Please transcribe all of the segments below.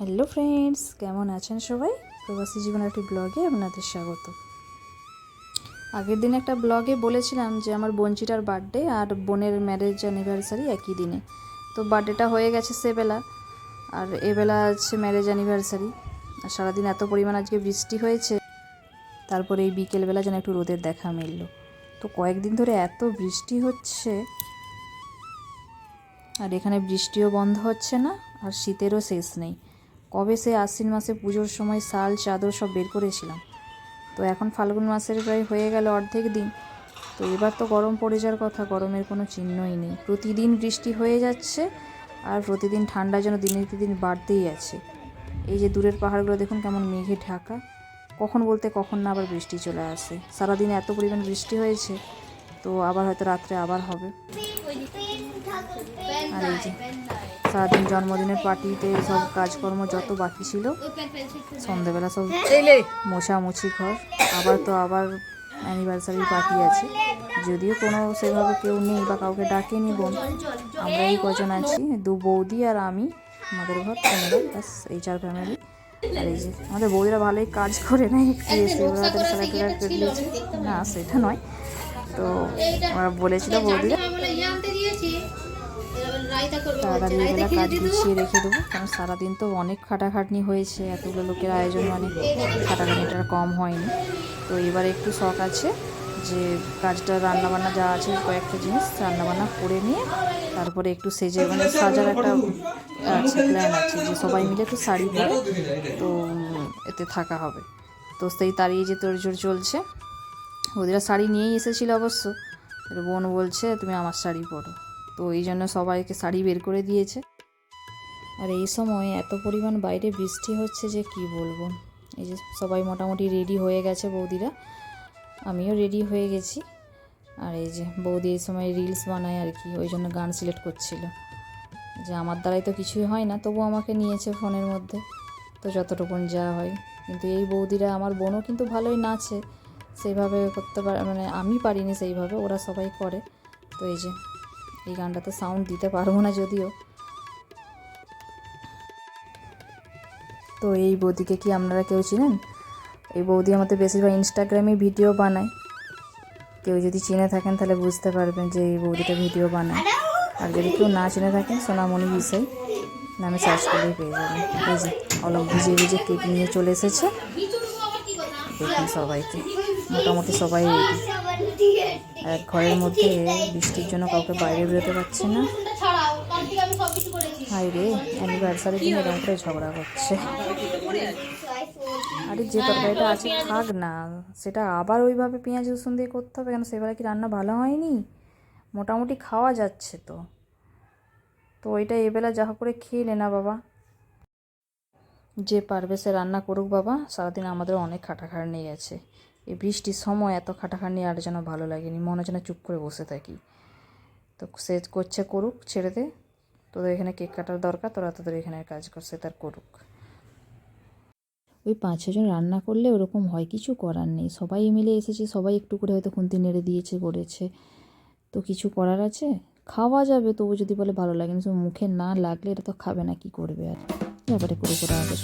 Hello friends, কেমন আছেন সবাই? প্রবাসী জীবন একটি ব্লগে আপনাদের স্বাগত। আগের দিন একটা ব্লগে বলেছিলাম যে আমার বঞ্চিটার বার্থডে আর বোনের ম্যারেজ অ্যানিভার্সারি একই দিনে। তো বার্থডেটা হয়ে গেছে সেবেলা, আর এবেলা আছে ম্যারেজ অ্যানিভার্সারি আর সারাদিন এত পরিমাণ আজকে বৃষ্টি হয়েছে, তারপরে এই বিকেলবেলা যেন একটু রোদের দেখা মিলল। তো কয়েকদিন ধরে এত বৃষ্টি হচ্ছে, আর এখানে বৃষ্টিও বন্ধ হচ্ছে না, আর শীতেরও শেষ নেই। কবে সে আশ্বিন মাসে পুজোর সময় শাল, চাদর সব বের করেছিলাম তো এখন ফাল্গুন মাসের প্রায় হয়ে গেল অর্ধেক দিন। তো এবার তো গরম পড়ে যাওয়ার কথা, গরমের কোনো চিহ্নই নেই। প্রতিদিন বৃষ্টি হয়ে যাচ্ছে আর প্রতিদিন ঠান্ডা যেন দিনের দিন বাড়তেই আছে। এই যে দূরের পাহাড়গুলো, দেখুন কেমন মেঘে ঢাকা। কখন বলতে কখন না আবার বৃষ্টি চলে আসে। সারাদিন এত পরিমাণ বৃষ্টি হয়েছে, তো আবার হয়তো রাত্রে আবার হবে। আর এই যে সারাদিন জন্মদিনের পার্টিতে সব কাজকর্ম যত বাকি ছিল সন্ধেবেলা সব মোছামুছি ঘর। আবার তো আবার অ্যানিভার্সারি পার্টি আছে। যদিও কোনো সেভাবে কেউ নেই বা কাউকে ডাকেনি বোন আমরা এই কজন আছি দু বৌদি আর আমি আমাদের ঘর পনেরো ব্যাস এই চার ফ্যামিলি আর এই যে আমাদের বৌদিরা ভালোই কাজ করে না একটু এসে ওরা না সেটা নয়। তো ওরা বলেছিল বৌদিরা তাড়াতাড়ি এবেলা কাজ গুছিয়ে রেখে দেবো কারণ সারাদিন তো অনেক খাটাখাটনি হয়েছে এতগুলো লোকের আয়োজন মানে খাটাখাটনিটা কম হয়নি। তো এবার একটু শখ আছে যে কাজটা রান্নাবান্না যা আছে কয়েকটা জিনিস রান্নাবান্না করে নিয়ে তারপরে একটু সেজে মানে সাজার একটা আছে প্ল্যান আছে যে সবাই মিলে একটু শাড়ি পরে তো এতে থাকা হবে। তো সেই তাড়িয়ে যে তোড়জোড় চলছে ওদের শাড়ি নিয়েই এসেছিল অবশ্য। বোন বলছে তুমি আমার শাড়ি পরো। তো এই জন্য সবাইকে শাড়ি বের করে দিয়েছে। আর এই সময় এত পরিমাণ বাইরে বৃষ্টি হচ্ছে যে কি বলব? এই যে সবাই মোটামুটি রেডি হয়ে গেছে বৌদিরা। আমিও রেডি হয়ে গেছি। আর এই যে বৌদি এই সময় রিলস বানায় আর কি, ওই জন্য গান সিলেক্ট করছিল। যে আমার দ্বারাই তো কিছুই হয় না, তবু আমাকে নিয়েছে ফোনের মধ্যে। তো যতটুকুন যা হয়। কিন্তু এই বৌদিরা আমার বোনও কিন্তু ভালোই নাচে। সেইভাবে করতে পারে মানে আমি পারিনি সেইভাবে, ওরা সবাই করে। তো এই যে এই গানটাতে সাউন্ড দিতে পারব না যদিও। তো এই বৌদিকে কি আপনারা কেউ চিনেন? এই বৌদি আমাদের বেশিরভাগ ইনস্টাগ্রামে ভিডিও বানায়। কেউ যদি চিনে থাকেন তাহলে বুঝতে পারবেন যে এই বৌদিটা ভিডিও বানায়। আর যদি কেউ না চিনে থাকেন, সোনামণি বিষয় নামে সার্চ করলেই পেয়ে যাবেন। এই যে, অলক ভিজে ভিজে কেক নিয়ে চলে এসেছে। দেখুন সবাইকে। মোটামুটি সবাই এক ঘরের মধ্যে বৃষ্টির জন্য কাউকে বাইরে বেরোতে পারছে না। হাই রে অ্যানিভার্সারির দিন এরকম করে ঝগড়া করছে আরে যে তরকারিটা আছে থাক না, সেটা আবার ওইভাবে পেঁয়াজ, রসুন দিয়ে করতে হবে কেন? সেবেলা কি রান্না ভালো হয়নি? মোটামুটি খাওয়া যাচ্ছে তো। তো ওইটা এবেলা যা করে খেয়ে নে না বাবা। যে পারবে সে রান্না করুক বাবা, সারাদিন আমাদের অনেক খাটাখাটনি গেছে এই বৃষ্টির সময় এত খাটাখাটনি আর যেন ভালো লাগেনি। মনে হচ্ছে না চুপ করে বসে থাকি। তো সে করছে করুক, ছেড়ে দে। তোদের এখানে কেক কাটার দরকার, তোরা তোদের এখানে কাজ করছে তার করুক। ওই পাঁচ ছজন রান্না করলে ওরকম হয়, কিছু করার নেই। সবাই মিলে এসেছে, সবাই একটু করে হয়তো খুন্তি নেড়ে দিয়েছে, করেছে। তো কিছু করার আছে? খাওয়া যাবে, তবু যদি বলে ভালো লাগে না মুখে না লাগলে এটা তো খাবে না, কি করবে আর? ব্যাপারে করে করে আগে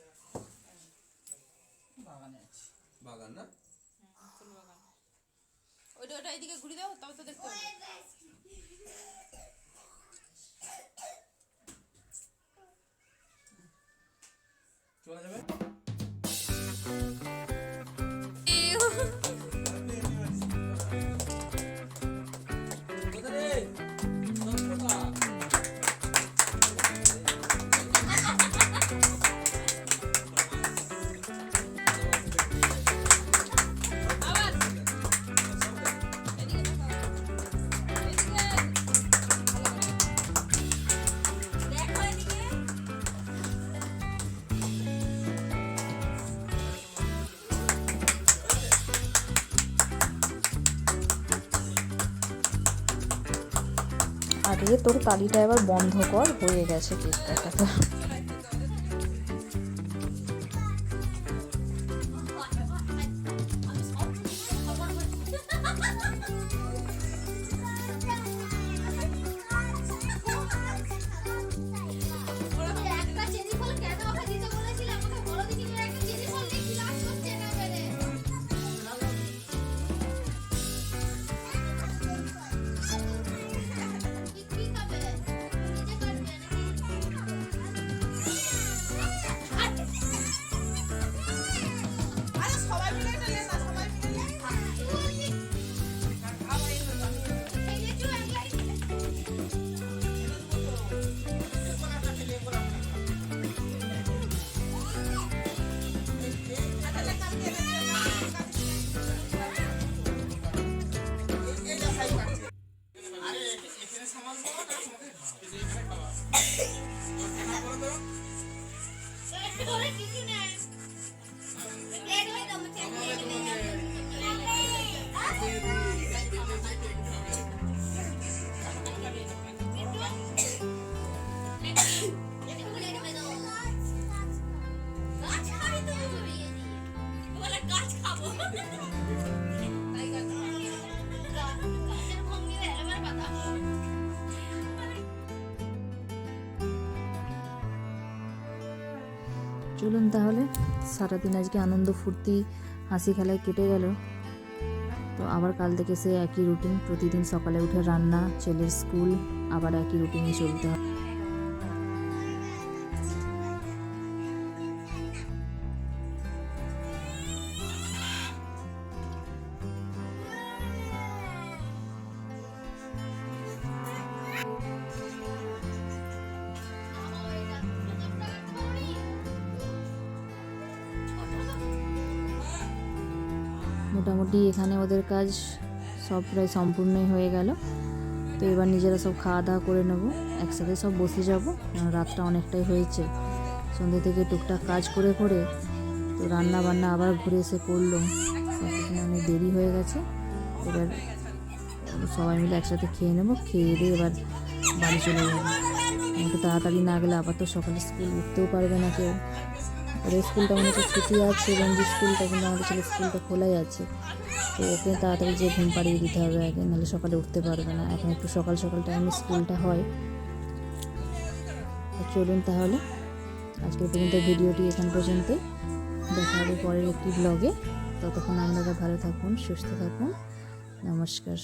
রাখো। বাগানে বাগান না ওইটা ওটা এইদিকে ঘুরে দাও তবে তো দেখতে চলে যাবে দিয়ে তোর তালিটা এবার বন্ধ কর হয়ে গেছে কেক চলুন তাহলে। সারাদিন আজকে আনন্দ, ফুর্তি, হাসি খেলায় কেটে গেল। তো আবার কাল থেকে সে একই রুটিন প্রতিদিন সকালে উঠে রান্না, ছেলের স্কুল আবার একই রুটিনে চলতে হবে মোটামুটি এখানে ওদের কাজ সব প্রায় সম্পূর্ণই হয়ে গেল। তো এবার নিজেরা সব খাওয়া দাওয়া করে নেব, একসাথে সব বসে যাব। রাতটা অনেকটাই হয়েছে। সন্ধ্যে থেকে টুকটাক কাজ করে করে তো রান্না বান্না আবার ঘুরে এসে করল। অনেক দেরি হয়ে গেছে। এবার সবাই মিলে একসাথে খেয়ে নেব, খেয়ে দিয়ে এবার বাড়ি চলে যাব। একটু তাড়াতাড়ি না গেলে আবার তো সকালে স্কুল উঠতেও পারবে না কেউ। ওদের স্কুলটা হচ্ছে ছুটি আছে রঞ্জি স্কুলটা কিন্তু আমাদের ছেলে স্কুলটা খোলাই আছে, তো ওকে তাড়াতাড়ি যে ঘুম পাড়িয়ে দিতে হবে আগে, নাহলে সকালে উঠতে পারবে না। এখন একটু সকাল সকাল টাইমে স্কুলটা হয়। চলুন তাহলে আজকের পর্যন্ত ভিডিওটি এখান পর্যন্ত। দেখা হবে পরের একটি ব্লগে ততক্ষণ আপনারা ভালো থাকুন, সুস্থ থাকুন। নমস্কার।